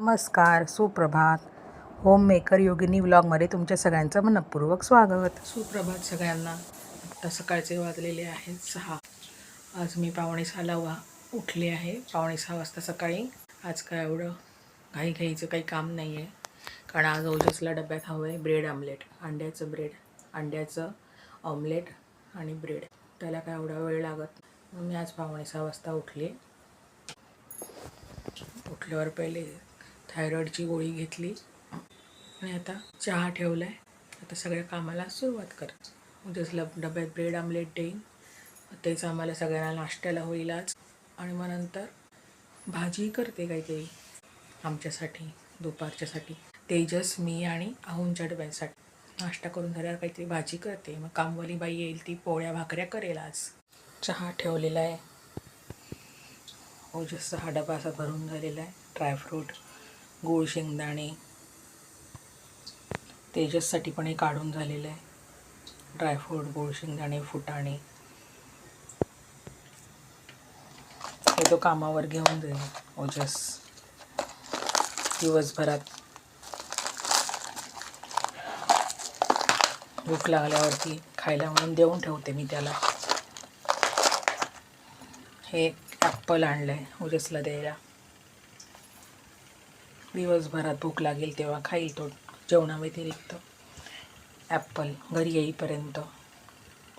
नमस्कार सुप्रभात. Home maker योगिनी व्लॉगमध्ये तुमच्या सगळ्यांचं मनपूर्वक स्वागत. सुप्रभात सगळ्यांना. आता सकाळचे वाजलेले आहेत सहा. आज मी पावणे सहाला वा उठले आहे. पावणे सहा वाजता सकाळी. आज काय एवढं घाई घाईचं काही काम नाही आहे कारण आज ओजसला डब्यात हवं आहे ब्रेड आमलेट. अंड्याचं ब्रेड अंड्याचं ऑमलेट आणि ब्रेड. त्याला काय एवढा वेळ लागत? मी आज पावणे सहा वाजता उठले. उठल्यावर पहिले थायरॉईडची गोळी घेतली. आणि आता चहा ठेवला आहे आता सगळ्या कामाला सुरुवात कर. जसला डब्यात ब्रेड आमलेट देईन तेच आम्हाला सगळ्यांना नाश्त्याला होईल आज. आणि मग नंतर भाजी करते काहीतरी आमच्यासाठी दुपारच्यासाठी. तेजस मी आणि आहूंच्या डब्यांसाठी नाश्ता करून झाल्यावर काहीतरी भाजी करते. मग कामवाली बाई येईल ती पोळ्या भाकऱ्या करेल आज. चहा ठेवलेला आहे. ओजसचा हा डबा असा भरून झालेला आहे. ड्रायफ्रूट गूळ शेंगदाणे. तेजससाठी पण हे काढून झालेलं आहे. ड्रायफ्रूट गूळ शेंगदाणे फुटाणे. हे तो कामावर घेऊन जाईल ओजस. दिवसभरात. भूक लागल्यावरती खायला म्हणून देऊन ठेवते मी त्याला. हे ॲप्पल आणलं आहे ओजसला द्यायला. दिवसभरात भूक लागेल तेव्हा खाईल तो जेवणाव्यतिरिक्त. ॲप्पल घरी येईपर्यंत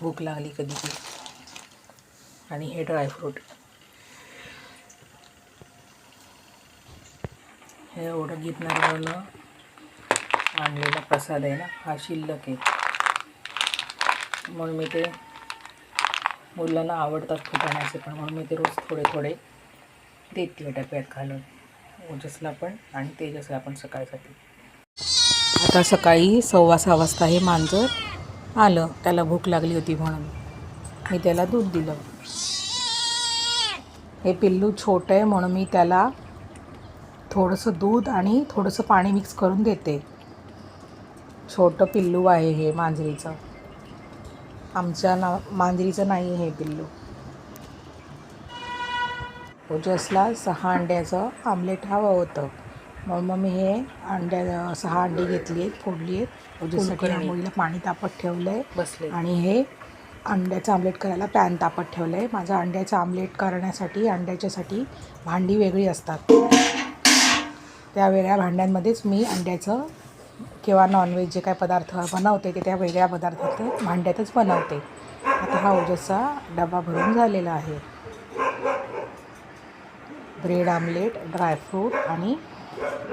भूक लागली कधी ती आणि हे ड्रायफ्रूट हे एवढं गिरणारवरनं आणलेला प्रसाद आहे ना हा शिल्लक आहे. म्हणून मी ते मुलांना आवडतात फुटाण्याचे पण म्हणून मी ते रोज थोडे थोडे देते डब्यात घालून. ओजसला पण आणि तेजसला पण सकाळसाठी. आता सकाळी सव्वा सहा वाजता हे मांजर आलं. त्याला भूक लागली होती म्हणून. मी त्याला दूध दिलं. हे पिल्लू छोटं आहे म्हणून मी त्याला थोडंसं दूध आणि थोडंसं पाणी मिक्स करून देते. छोटं पिल्लू आहे हे मांजरीचं. आमच्या ना मांजरीचं नाही हे पिल्लू. ओजसला सहा अंड्याचं आमलेट हवं होतं. मग मग मी हे अंड्या सहा अंडी घेतली आहेत फोडली आहेत ओजससाठी आंघोळीला पाणी तापत ठेवलं आहे बसले. आणि हे अंड्याचं आमलेट करायला पॅन तापत ठेवलं आहे माझं अंड्याचं आमलेट करण्यासाठी अंड्याच्यासाठी भांडी वेगळी असतात. त्या वेगळ्या भांड्यांमध्येच मी अंड्याचं किंवा नॉनव्हेज जे काय पदार्थ बनवते ते त्या वेगळ्या पदार्थात भांड्यातच बनवते. आता हा ओजसचा डबा भरून झालेला आहे. ब्रेड आमलेट ड्रायफ्रूट आणि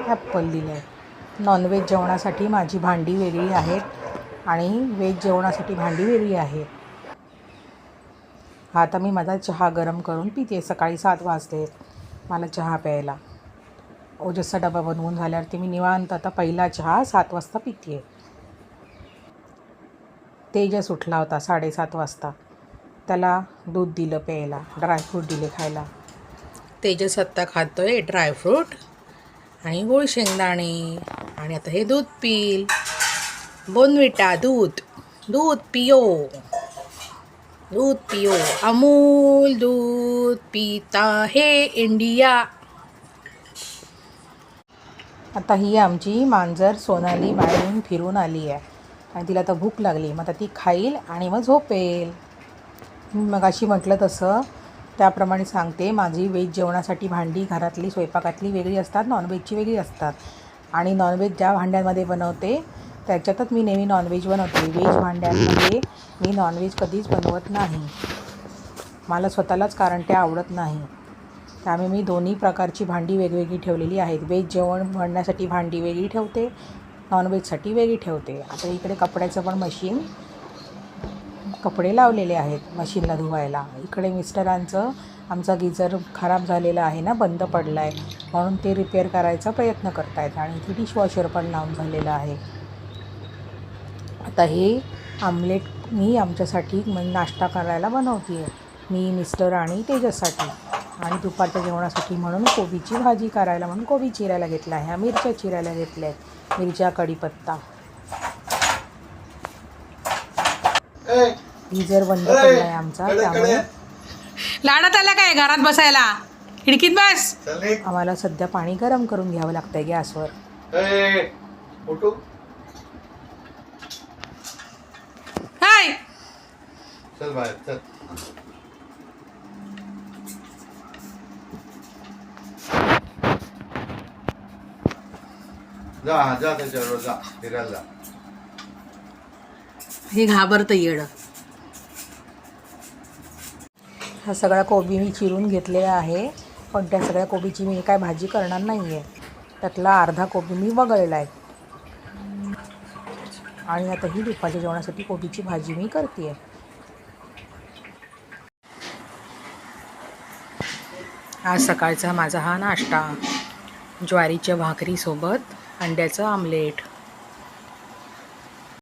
ॲप्पल दिलं आहे नॉनव्हेज जेवणासाठी माझी भांडी वेगळी आहेत आणि व्हेज जेवणासाठी भांडी वेगळी आहेत. हा आता मी माझा चहा गरम करून पिते. सकाळी सात वाजते मला चहा प्यायला. ओजसचा डबा बनवून झाल्यावरती मी निवांत आता पहिला चहा सात वाजता पिते. तेजस उठला होता साडेसात वाजता. त्याला दूध दिलं प्यायला ड्रायफ्रूट दिले खायला. तेजस आत्ता आहे ड्रायफ्रूट आणि गोळ शेंगदाणे आणि आता हे दूध पिल बोनविटा दूध दूध पियो. दूध पियो. अमूल दूध पिता हे इंडिया. आता ही आमची मांजर सोनाली बाहेरून फिरून आली आहे. आणि तिला आता भूक लागली. मग आता ती खाईल आणि मग झोपेल. मग अशी म्हटलं तसं त्याप्रमाणे सांगते माझी व्हेज जेवणासाठी भांडी घरातली स्वयंपाकातली वेगळी असतात नॉनव्हेजची वेगळी असतात. आणि नॉनव्हेज ज्या भांड्यांमध्ये बनवते त्याच्यातच मी नेहमी नॉनव्हेज बनवते. व्हेज भांड्यांमध्ये मी नॉनव्हेज कधीच बनवत नाही. मला स्वतःलाच कारण ते आवडत नाही. त्यामुळे मी दोन्ही प्रकारची भांडी वेगवेगळी ठेवलेली आहेत. व्हेज जेवण बनण्यासाठी भांडी वेगळी ठेवते नॉनव्हेजसाठी वेगळी ठेवते. आता इकडे कपड्याचं पण मशीन कपडे लावलेले आहेत मशीनला धुवायला. इकडे मिस्टरांचं आमचा गिझर खराब झालेला आहे ना बंद पडला आहे म्हणून ते रिपेअर करायचा प्रयत्न करत आहेत आणि इथे डिशवॉशर पण लावून झालेलं आहे. आता हे आमलेट मी आमच्यासाठी म्हणजे नाश्ता करायला बनवते आहे मी मिस्टर आणि तेजससाठी. आणि दुपारच्या जेवणासाठी म्हणून कोबीची भाजी करायला म्हणून कोबी चिरायला घेतला आहे. ह्या मिरच्या चिरायला घेतल्या आहेत मिरच्या कढीपत्ता. गिझर बंद पडला आहे आमचा त्यामुळे. लाडात आला काय घरात बसायला? खिडकीत बस. आम्हाला सध्या पाणी गरम करून घ्यावं लागतंय गॅसवर. हाय. जा जा त्याच्याबरोबर जा फिरायला हे घाबरतं येडं. हा सगळा कोबी मी चिरून घेतलेला आहे. पण त्या सगळ्या कोबीची मी काय भाजी करणार नाही आहे त्यातला अर्धा कोबी मी वगळला आहे. आणि आता ही दुपारच्या जेवणासाठी कोबीची भाजी मी करते आज सकाळचा माझा हा नाश्ता. ज्वारीच्या भाकरीसोबत अंड्याचं आमलेट.